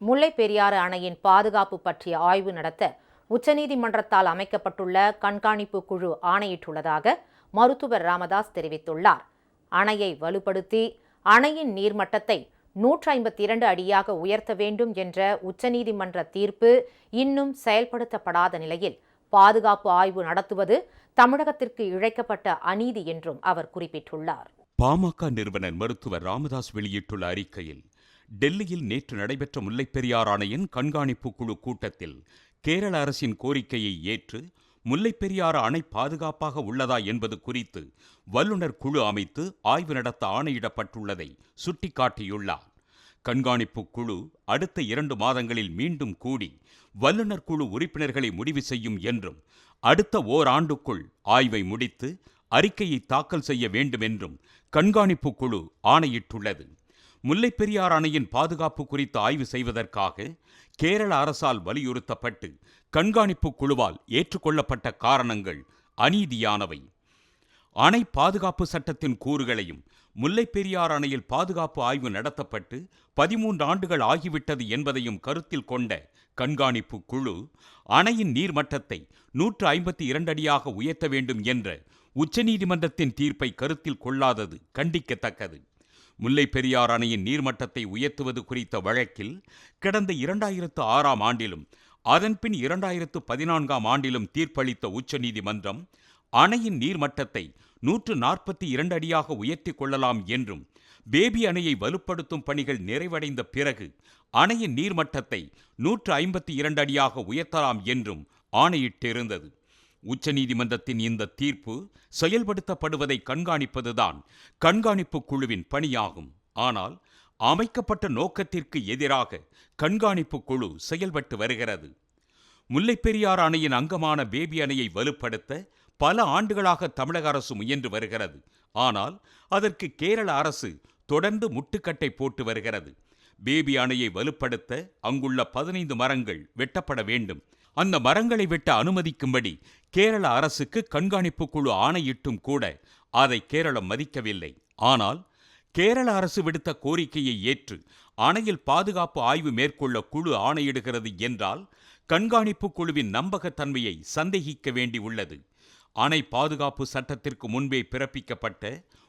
முல்லை பெரியாறு அணையின் பாதுகாப்பு பற்றிய ஆய்வு நடத்த உச்சநீதிமன்றத்தால் அமைக்கப்பட்டுள்ள கண்காணிப்பு குழு ஆணையிட்டுள்ளதாக மருத்துவர் ராமதாஸ் தெரிவித்துள்ளார். அணையை வலுப்படுத்தி அணையின் நீர்மட்டத்தை நூற்றி ஐம்பத்தி இரண்டு அடியாக உயர்த்த வேண்டும் என்ற உச்சநீதிமன்ற தீர்ப்பு இன்னும் செயல்படுத்தப்படாத நிலையில் பாதுகாப்பு ஆய்வு நடத்துவது தமிழகத்திற்கு இழைக்கப்பட்ட அநீதி என்றும் அவர் குறிப்பிட்டுள்ளார். பாமக நிறுவனர் மருத்துவர் ராமதாஸ் வெளியிட்டுள்ள அறிக்கையில் டெல்லியில் நேற்று நடைபெற்ற முல்லைப்பெரியார் அணையின் கண்காணிப்பு குழு கூட்டத்தில் கேரள அரசின் கோரிக்கையை ஏற்று முல்லைப்பெரியாறு அணை பாதுகாப்பாக உள்ளதா என்பது குறித்து வல்லுநர் குழு அமைத்து ஆய்வு நடத்த ஆணையிடப்பட்டுள்ளதை சுட்டிக்காட்டியுள்ளார். கண்காணிப்பு குழு அடுத்த இரண்டு மாதங்களில் மீண்டும் கூடி வல்லுநர் குழு உறுப்பினர்களை முடிவு செய்யும் என்றும் அடுத்த ஓராண்டுக்குள் ஆய்வை முடித்து அறிக்கையை தாக்கல் செய்ய வேண்டும் என்றும் கண்காணிப்பு குழு ஆணையிட்டுள்ளது. முல்லைப்பெரியார் அணையின் பாதுகாப்பு குறித்து ஆய்வு செய்வதற்காக கேரள அரசால் வலியுறுத்தப்பட்டு கண்காணிப்பு குழுவால் ஏற்றுக்கொள்ளப்பட்ட காரணங்கள் அநீதியானவை. அணை பாதுகாப்பு சட்டத்தின் கூறுகளையும் முல்லைப்பெரியார் அணையில் பாதுகாப்பு ஆய்வு நடத்தப்பட்டு பதிமூன்று ஆண்டுகள் ஆகிவிட்டது என்பதையும் கருத்தில் கொண்ட கண்காணிப்பு குழு அணையின் நீர்மட்டத்தை நூற்று ஐம்பத்தி இரண்டு அடியாக உயர்த்த வேண்டும் என்ற உச்சநீதிமன்றத்தின் தீர்ப்பை கருத்தில் கொள்ளாதது கண்டிக்கத்தக்கது. முல்லை பெரியார் அணையின் நீர்மட்டத்தை உயர்த்துவது குறித்த வழக்கில் கடந்த இரண்டாயிரத்து ஆறாம் ஆண்டிலும் அதன்பின் இரண்டாயிரத்து பதினான்காம் ஆண்டிலும் தீர்ப்பளித்த உச்சநீதிமன்றம் அணையின் நீர்மட்டத்தை நூற்று நாற்பத்தி இரண்டு அடியாக உயர்த்திக் கொள்ளலாம் என்றும் பேபி அணையை வலுப்படுத்தும் பணிகள் நிறைவடைந்த பிறகு அணையின் நீர்மட்டத்தை நூற்று ஐம்பத்தி இரண்டு அடியாக உயர்த்தலாம் என்றும் ஆணையிட்டிருந்தது. உச்சநீதிமன்றத்தின் இந்த தீர்ப்பு செயல்படுத்தப்படுவதை கண்காணிப்பதுதான் கண்காணிப்பு குழுவின் பணியாகும். ஆனால் அமைக்கப்பட்ட நோக்கத்திற்கு எதிராக கண்காணிப்பு குழு செயல்பட்டு வருகிறது. முல்லைப்பெரியார் அணையின் அங்கமான பேபி அணையை வலுப்படுத்த பல ஆண்டுகளாக தமிழக அரசு முயன்று வருகிறது. ஆனால் அதற்கு கேரள அரசு தொடர்ந்து முட்டுக்கட்டை போட்டு வருகிறது. பேபி அணையை வலுப்படுத்த அங்குள்ள பதினைந்து மரங்கள் வெட்டப்பட வேண்டும். அந்த மரங்களை வெட்ட அனுமதிக்கும்படி கேரள அரசுக்கு கண்காணிப்பு குழு ஆணையிட்டும் கூட அதை கேரளம் மதிக்கவில்லை. ஆனால் கேரள அரசு விடுத்த கோரிக்கையை ஏற்று அணையில் பாதுகாப்பு ஆய்வு மேற்கொள்ள குழு ஆணையிடுகிறது என்றால் கண்காணிப்பு குழுவின் நம்பகத்தன்மையை சந்தேகிக்க வேண்டி உள்ளது அணை பாதுகாப்பு சட்டத்திற்கு முன்பே பிறப்பிக்கப்பட்ட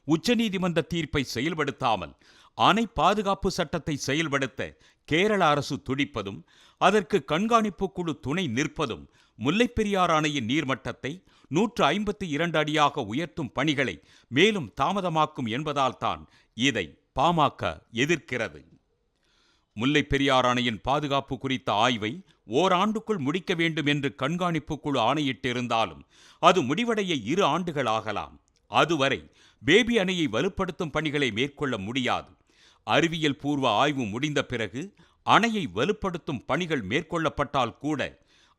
உச்சநீதிமன்ற தீர்ப்பை செயல்படுத்தாமல் அணை பாதுகாப்பு சட்டத்தை செயல்படுத்த கேரள அரசு துடிப்பதும் அதற்கு கண்காணிப்பு குழு துணை நிற்பதும் முல்லைப்பெரியார் அணையின் நீர்மட்டத்தை நூற்று ஐம்பத்தி இரண்டு அடியாக உயர்த்தும் பணிகளை மேலும் தாமதமாக்கும் என்பதால்தான் இதை பாமக எதிர்க்கிறது. முல்லைப்பெரியார் அணையின் பாதுகாப்பு குறித்த ஆய்வை ஓராண்டுக்குள் முடிக்க வேண்டும் என்று கண்காணிப்பு குழு ஆணையிட்டிருந்தாலும் அது முடிவடைய இரு ஆண்டுகள் ஆகலாம். அதுவரை பேபி அணையை வலுப்படுத்தும் பணிகளை மேற்கொள்ள முடியாது. அறிவியல் பூர்வ ஆய்வு முடிந்த பிறகு அணையை வலுப்படுத்தும் பணிகள் மேற்கொள்ளப்பட்டால் கூட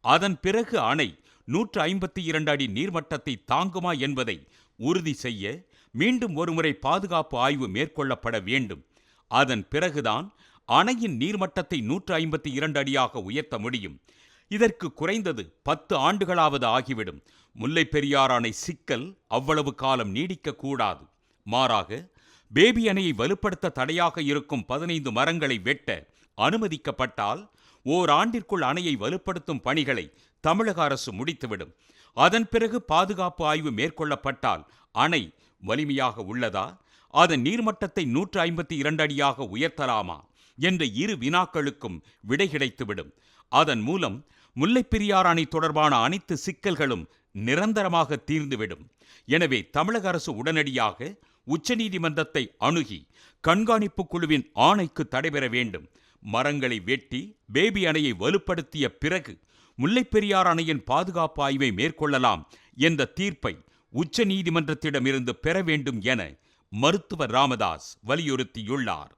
அதன் பிறகு அணை நூற்று ஐம்பத்தி இரண்டு அடி நீர்மட்டத்தை தாங்குமா என்பதை உறுதி செய்ய மீண்டும் ஒருமுறை பாதுகாப்பு ஆய்வு மேற்கொள்ளப்பட வேண்டும். அதன் பிறகுதான் அணையின் நீர்மட்டத்தை நூற்று ஐம்பத்தி இரண்டு அடியாக உயர்த்த முடியும். இதற்கு குறைந்தது பத்து ஆண்டுகளாவது ஆகிவிடும். முல்லை பெரியார் அணை சிக்கல் அவ்வளவு காலம் நீடிக்கக்கூடாது. மாறாக பேபி அணையை வலுப்படுத்த தடையாக இருக்கும் பதினைந்து மரங்களை வெட்ட அனுமதிக்கப்பட்டால் ஓராண்டிற்குள் அணையை வலுப்படுத்தும் பணிகளை தமிழக அரசு முடித்துவிடும். அதன் பிறகு பாதுகாப்பு ஆய்வு மேற்கொள்ளப்பட்டால் அணை வலிமையாக உள்ளதா? அதன் நீர்மட்டத்தை நூற்று ஐம்பத்தி இரண்டு அடியாக உயர்த்தலாமா? என்ற இரு வினாக்களுக்கும் விடை கிடைத்துவிடும். அதன் மூலம் முல்லைப்பெரியார் அணை தொடர்பான அனைத்து சிக்கல்களும் நிரந்தரமாக தீர்ந்துவிடும். எனவே தமிழக அரசு உடனடியாக உச்சநீதிமன்றத்தை அணுகி கண்காணிப்பு குழுவின் ஆணைக்கு தடைபெற வேண்டும். மரங்களை வெட்டி பேபி அணையை வலுப்படுத்திய பிறகு முல்லைப்பெரியார் அணையின் பாதுகாப்பு ஆய்வை மேற்கொள்ளலாம் என்ற தீர்ப்பை உச்ச நீதிமன்றத்திடமிருந்து பெற வேண்டும் என மருத்துவர் ராமதாஸ் வலியுறுத்தியுள்ளார்.